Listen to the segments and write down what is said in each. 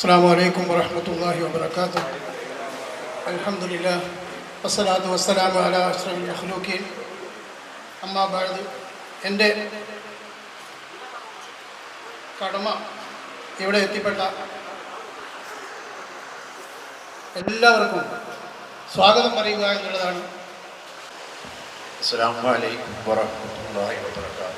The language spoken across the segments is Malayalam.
അസ്സാം വലൈക്കും വാഹമത്തല്ലാഹി വാബർക്കാത്തു അലഹമില്ല വസ്സലാത്തു അലാ അഷ്റഫിൽ അസ്ലം അമ്മാ അമ്മാബാദ് എന്റെ കടമ ഇവിടെ എത്തിപ്പെട്ട എല്ലാവർക്കും സ്വാഗതം പറയുക എന്നുള്ളതാണ്. അസ്സാം വലൈക്കും വാഹമത്തല്ലാഹി വാബർക്കാത്തു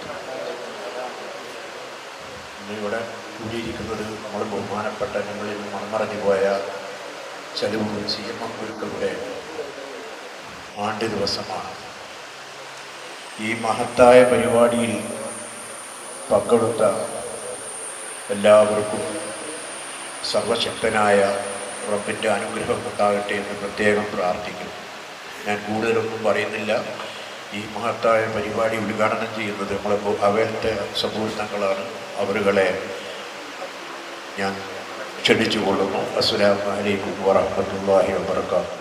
ഇന്നിവിടെ കൂടിയിരിക്കുന്നത് നമ്മൾ ബഹുമാനപ്പെട്ട ഞങ്ങളിൽ മൺമറഞ്ഞു പോയ ചെലവ് സി എം എം ഗുരുക്കളുടെ ആണ്ട് ദിവസമാണ് ഈ മഹത്തായ പരിപാടിയിൽ പങ്കെടുത്ത എല്ലാവർക്കും സർവശക്തനായ റബ്ബിന്റെ അനുഗ്രഹം ഉണ്ടാകട്ടെ എന്ന് പ്രത്യേകം പ്രാർത്ഥിക്കുന്നു. ഞാൻ കൂടുതലൊന്നും പറയുന്നില്ല. ഈ മഹത്തായ പരിപാടി ഉദ്ഘാടനം ചെയ്യുന്നത് നമ്മളിപ്പോൾ അവരുടെ സമ്പൂർണങ്ങളാണ് അവരുകളെ ഞാൻ ക്ഷണിച്ചുകൊള്ളുന്നു അസ്സലാം വലൈക്കും വറഹമത്തല്ലാഹി വബർക്കാത്തു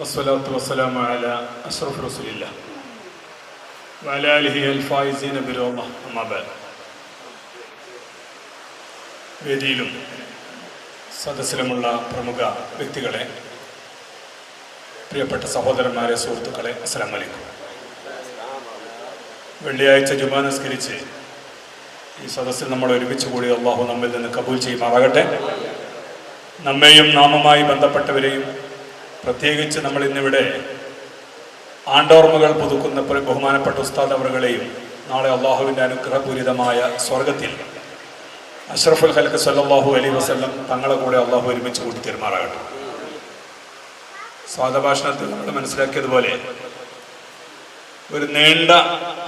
വസ്സലാമു അമ്മാ വേദിയിലും സദസ്സിലുമുള്ള പ്രമുഖ വ്യക്തികളെ പ്രിയപ്പെട്ട സഹോദരന്മാരെ സുഹൃത്തുക്കളെ വലൈക്കും വെള്ളിയാഴ്ച ജുമാ നിസ്കരിച്ച് ഈ സദസ്സിൽ നമ്മൾ ഒരുമിച്ച് കൂടി അള്ളാഹു നമ്മിൽ നിന്ന് കബൂൽ ചെയ്യുമാറാകട്ടെ. നമ്മെയും നാമമായി ബന്ധപ്പെട്ടവരെയും പ്രത്യേകിച്ച് നമ്മൾ ഇന്നിവിടെ ആണ്ടോർമകൾ പുതുക്കുന്ന ബഹുമാനപ്പെട്ട ഉസ്താദ് അവറുകളെയും നാളെ അള്ളാഹുവിന്റെ അനുഗ്രഹപൂരിതമായ സ്വർഗത്തിൽ അഷ്റഫുൽ ഹൽക്ക് സല്ലാഹു അലൈ വസ്ലം തങ്ങളെ കൂടെ അള്ളാഹു ഒരുമിച്ച് കൂട്ടി തീരുമാറാകട്ടെ സ്വാദഭാഷണത്തിൽ നമ്മൾ മനസ്സിലാക്കിയതുപോലെ ഒരു നീണ്ട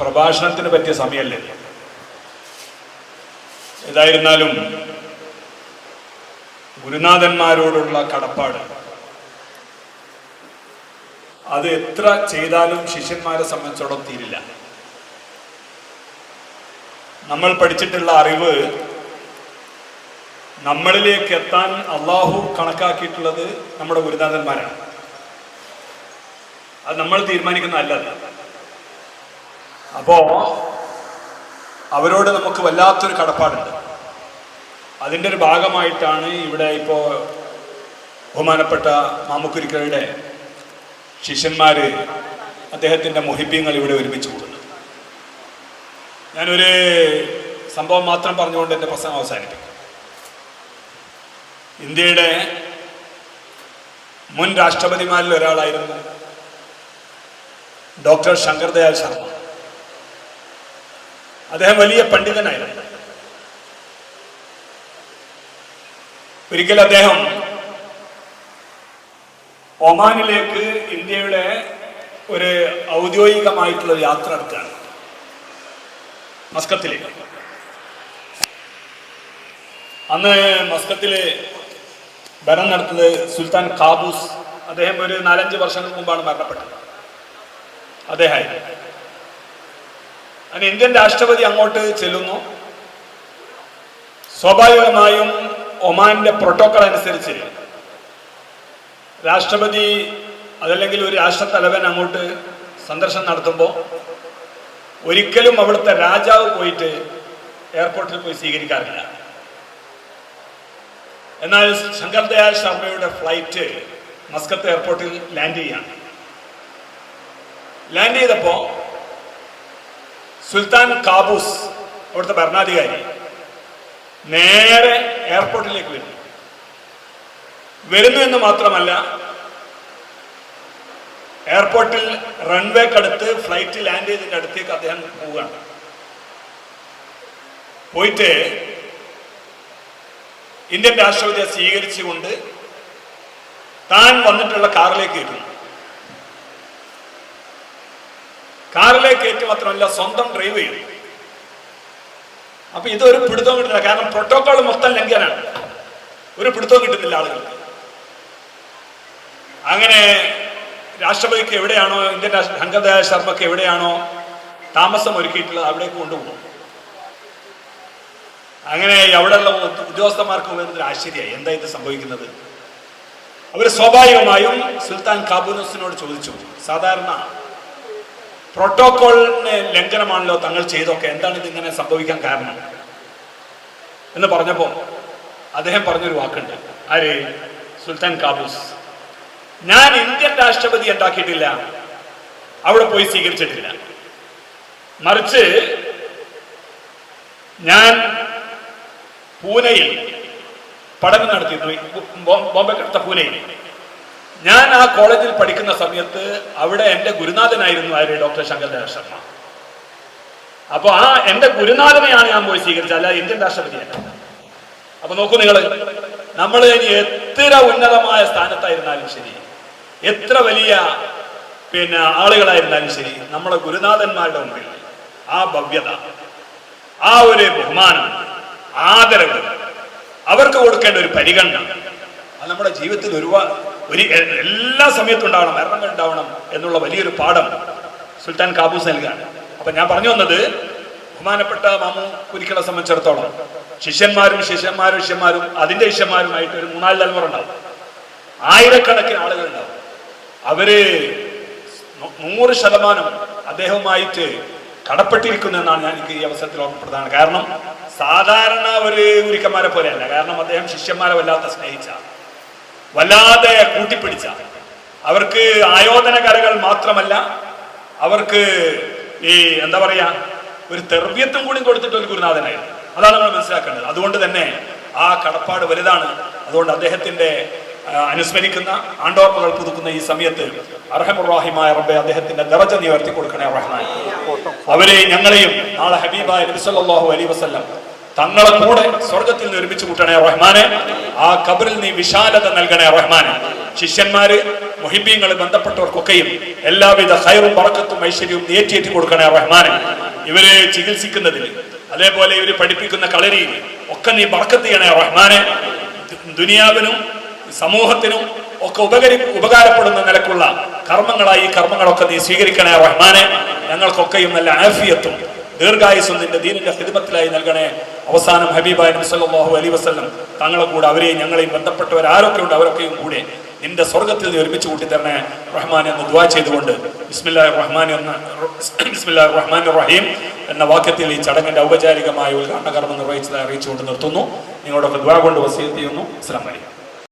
പ്രഭാഷണത്തിന് പറ്റിയ സമയമല്ലേ? ഏതായിരുന്നാലും ഗുരുനാഥന്മാരോടുള്ള കടപ്പാട് അത് എത്ര ചെയ്താലും ശിഷ്യന്മാരെ സംബന്ധിച്ചോളം തീരില്ല. നമ്മൾ പഠിച്ചിട്ടുള്ള അറിവ് നമ്മളിലേക്ക് എത്താൻ അള്ളാഹു കണക്കാക്കിയിട്ടുള്ളത് നമ്മുടെ ഗുരുനാഥന്മാരാണ്. അത് നമ്മൾ തീരുമാനിക്കുന്ന തീരുമാനിക്കുന്നതല്ല അപ്പോ അവരോട് നമുക്ക് വല്ലാത്തൊരു കടപ്പാടുണ്ട്. അതിന്റെ ഒരു ഭാഗമായിട്ടാണ് ഇവിടെ ഇപ്പോ ബഹുമാനപ്പെട്ട മാമുക്കുരിക്കയുടെ ശിഷ്യന്മാർ അദ്ദേഹത്തിന്റെ മൊഹിബ്യങ്ങൾ ഇവിടെ ഒരുമിച്ച് കൂടുന്നത്. ഞാനൊരു സംഭവം മാത്രം പറഞ്ഞുകൊണ്ട് എന്റെ പ്രസംഗം അവസാനിപ്പിക്കും. ഇന്ത്യയുടെ മുൻ രാഷ്ട്രപതിമാരിൽ ഒരാളായിരുന്നു ഡോക്ടർ ശങ്കർദയാൽ ശർമ്മ. അദ്ദേഹം വലിയ പണ്ഡിതനായിരുന്നു. ഒരിക്കൽ അദ്ദേഹം ഒമാനിലേക്ക് ഇന്ത്യയുടെ ഒരു ഔദ്യോഗികമായിട്ടുള്ള യാത്ര നടത്തുകയാണ്. മസ്കത്തിലേക്ക്. അന്ന് മസ്കത്തിൽ ഭരണം നടത്തുന്നത് സുൽത്താൻ കാബൂസ് അദ്ദേഹം ഒരു നാലഞ്ച് വർഷങ്ങൾക്ക് മുമ്പാണ് മരണപ്പെട്ടത്. അദ്ദേഹമായിരുന്നു അങ്ങനെ ഇന്ത്യൻ രാഷ്ട്രപതി അങ്ങോട്ട് ചെല്ലുന്നു. സ്വാഭാവികമായും ഒമാന്റെ പ്രോട്ടോക്കോൾ അനുസരിച്ച് രാഷ്ട്രപതി അതല്ലെങ്കിൽ ഒരു രാഷ്ട്രത്തലവൻ അങ്ങോട്ട് സന്ദർശനം നടത്തുമ്പോൾ ഒരിക്കലും അവിടുത്തെ രാജാവ് പോയിട്ട് എയർപോർട്ടിൽ പോയി സ്വീകരിക്കാറില്ല. എന്നാൽ ശങ്കർ ദയാൽ ശർമ്മയുടെ ഫ്ലൈറ്റ് മസ്കത്ത് എയർപോർട്ടിൽ ലാൻഡ് ചെയ്യാണ് ലാൻഡ് ചെയ്തപ്പോ സുൽത്താൻ കാബൂസ് അവിടുത്തെ ഭരണാധികാരി നേരെ എയർപോർട്ടിലേക്ക് വരുന്നു. വരുന്നു എന്ന് മാത്രമല്ല എയർപോർട്ടിൽ റൺവേക്കടുത്ത് ഫ്ലൈറ്റ് ലാൻഡ് ചെയ്തതിന്റെ അടുത്തേക്ക് അദ്ദേഹം പോവുകയാണ്. പോയിട്ട് ഇന്ത്യൻ രാഷ്ട്രപതിയെ സ്വീകരിച്ചുകൊണ്ട് താൻ വന്നിട്ടുള്ള കാറിലേക്ക് കയറ്റുന്നു. കാറിലേക്ക് കയറ്റി മാത്രമല്ല സ്വന്തം ഡ്രൈവ് ചെയ്തു. അപ്പൊ ഇതൊരു പിടുത്തം കിട്ടുന്നില്ല. കാരണം പ്രോട്ടോകോൾ മൊത്തം ലംഘനാണ് ഒരു പിടുത്തവും കിട്ടുന്നില്ല ആളുകൾക്ക്. അങ്ങനെ രാഷ്ട്രപതിക്ക് എവിടെയാണോ ഇന്ത്യൻ ശങ്കർദയാൽ ശർമ്മക്ക് എവിടെയാണോ താമസം ഒരുക്കിയിട്ടുള്ളത് അവിടേക്ക് കൊണ്ടുപോകും. അങ്ങനെ അവിടെയുള്ള ഉദ്യോഗസ്ഥന്മാർക്ക് വരുന്നൊരു ആശ്ചര്യമായി. എന്താ ഇത് സംഭവിക്കുന്നത്? അവർ സ്വാഭാവികമായും സുൽത്താൻ കാബൂനസിനോട് ചോദിച്ചു. സാധാരണ പ്രോട്ടോകോളിന് ലംഘനമാണല്ലോ തങ്ങൾ ചെയ്തൊക്കെ എന്താണ് ഇതിങ്ങനെ സംഭവിക്കാൻ കാരണം? എന്ന് പറഞ്ഞപ്പോൾ അദ്ദേഹം പറഞ്ഞൊരു വാക്കുണ്ട്. ആര്? Sultan Qaboos. ഞാൻ ഇന്ത്യൻ രാഷ്ട്രപതി ഉണ്ടാക്കിയിട്ടില്ല. അവിടെ പോയി സ്വീകരിച്ചിട്ടില്ല. മറിച്ച് ഞാൻ പൂനെയിൽ പഠനം നടത്തിയിരുന്നു. ബോംബെ കടുത്ത പൂനെയിൽ. ഞാൻ ആ കോളേജിൽ പഠിക്കുന്ന സമയത്ത് അവിടെ എന്റെ ഗുരുനാഥനായിരുന്നു ആര്? ഡോക്ടർ ശങ്കർദാസ് ശർമ്മ. അപ്പൊ ആ എന്റെ ഗുരുനാഥനെയാണ് ഞാൻ പോയി സ്വീകരിച്ചത്. അല്ല ഇന്ത്യൻ രാഷ്ട്രപതിയല്ല. അപ്പൊ നോക്കൂ നിങ്ങൾ നമ്മൾ ഇനി എത്ര ഉന്നതമായ സ്ഥാനത്തായിരുന്നാലും ശരി എത്ര വലിയ പിന്നെ ആളുകളായിരുന്നാലും ശരി നമ്മുടെ ഗുരുനാഥന്മാരുടെ മുമ്പിൽ ആ ഭവ്യത ആ ഒരു ബഹുമാനം ആദരവ് അവർക്ക് കൊടുക്കേണ്ട ഒരു പരിഗണന അത് നമ്മുടെ ജീവിതത്തിൽ ഒരുപാട് ഒരു എല്ലാ സമയത്തും ഉണ്ടാവണം മരണങ്ങൾ ഉണ്ടാവണം എന്നുള്ള വലിയൊരു പാഠം സുൽത്താൻ കാബൂസ് നൽകുകയാണ്. അപ്പൊ ഞാൻ പറഞ്ഞു വന്നത് ബഹുമാനപ്പെട്ട മാമു കുരിക്കളെ സംബന്ധിച്ചിടത്തോളം ശിഷ്യന്മാരും ശിഷ്യന്മാരും ശിഷ്യന്മാരും അതിന്റെ ശിഷ്യന്മാരുമായിട്ട് ഒരു മൂന്നാൽ തലമുറ ഉണ്ടാവും. ആയിരക്കണക്കിന് ആളുകൾ ഉണ്ടാവും. അവർ നൂറ് ശതമാനം അദ്ദേഹവുമായിട്ട് കടപ്പെട്ടിരിക്കുന്നു എന്നാണ് ഞാൻ എനിക്ക് ഈ അവസരത്തിൽ ഓർമ്മപ്പെടുത്താണ് കാരണം സാധാരണ ഒരു ഗുരുക്കന്മാരെ പോലെയല്ല. കാരണം അദ്ദേഹം ശിഷ്യന്മാരെ വല്ലാത്ത സ്നേഹിച്ച വല്ലാതെ കൂട്ടിപ്പിടിച്ച. അവർക്ക് ആയോധന കലകൾ മാത്രമല്ല അവർക്ക് ഈ എന്താ പറയാ ഒരു തെർവ്യത്വം കൂടി കൊടുത്തിട്ട് ഒരു ഗുരുനാഥനായിരുന്നു. അതാണ് നമ്മൾ മനസ്സിലാക്കേണ്ടത്. അതുകൊണ്ട് തന്നെ ആ കടപ്പാട് വലുതാണ്. അതുകൊണ്ട് അദ്ദേഹത്തിന്റെ അനുസ്മരിക്കുന്ന ആണ്ടോർമ്മകൾ പുതുക്കുന്ന ഈ സമയത്ത് അർഹമുറാഹിമായ റബ്ബെ അദ്ദേഹത്തിന്റെ ദറജ നീ ഉയർത്തി കൊടുക്കണേ റഹ്മാൻ. അവരെ ഞങ്ങളെയും നാളെ ഹബീബായ സല്ലല്ലാഹു അലൈഹി വസല്ലം തങ്ങളെ കൂടെ സ്വർഗത്തിൽ നിന്ന് ഒരുമിച്ച് കൂട്ടണേ റഹ്മാനെ. ആ കബറിൽ നീ വിശാലത നൽകണേ റഹ്മാനെ. ശിഷ്യന്മാര് മുഹിബീങ്ങൾ ബന്ധപ്പെട്ടവർക്കൊക്കെയും എല്ലാവിധ ഹൈറും പറക്കത്തും ഐശ്വര്യവും നേറ്റിയേറ്റി കൊടുക്കണേ റഹ്മാനെ. ഇവരെ ചികിത്സിക്കുന്നതിൽ അതേപോലെ ഇവർ പഠിപ്പിക്കുന്ന കളരിയിൽ ഒക്കെ നീ ബർക്കത്ത് ചെയ്യണേ റഹ്മാനെ. ദുനിയാവിനും സമൂഹത്തിനും ഒക്കെ ഉപകരി ഉപകാരപ്പെടുന്ന നിലക്കുള്ള കർമ്മങ്ങളായി ഈ കർമ്മങ്ങളൊക്കെ നീ സ്വീകരിക്കണേ റഹ്മാനെ. ഞങ്ങൾക്കൊക്കെയും നല്ല ആഫിയത്തും ദീർഘായുസും നിന്റെ ദീനിന്റെ ഹിദ്മത്തിലായി നൽകണേ അവസാനം ഹബീബായ നബി അലി വസല്ലം തങ്ങളെ കൂടെ അവരെയും ഞങ്ങളെയും ബന്ധപ്പെട്ടവർ ആരൊക്കെ ഉണ്ട് അവരൊക്കെയും കൂടെ നിന്റെ സ്വർഗത്തിൽ നീ ഒരുമിച്ച് കൂട്ടി തന്നെ റഹ്മാൻ എന്ന് ദുആ ചെയ്തുകൊണ്ട് ബിസ്മില്ലാഹിർ റഹ്മാൻ എന്ന ബിസ്മില്ലാ റഹ്മാൻ റഹീം എന്ന വാക്യത്തിൽ ഈ ചടങ്ങിന്റെ ഔപചാരികമായ ഉദ്ഘാടന കർമ്മം നിർവഹിച്ചതായി അറിയിച്ചുകൊണ്ട് നിർത്തുന്നു. നിങ്ങളോടൊക്കെ ദുആ കൊണ്ട് വസീൽ ചെയ്യുന്നു. അലൈക്കും.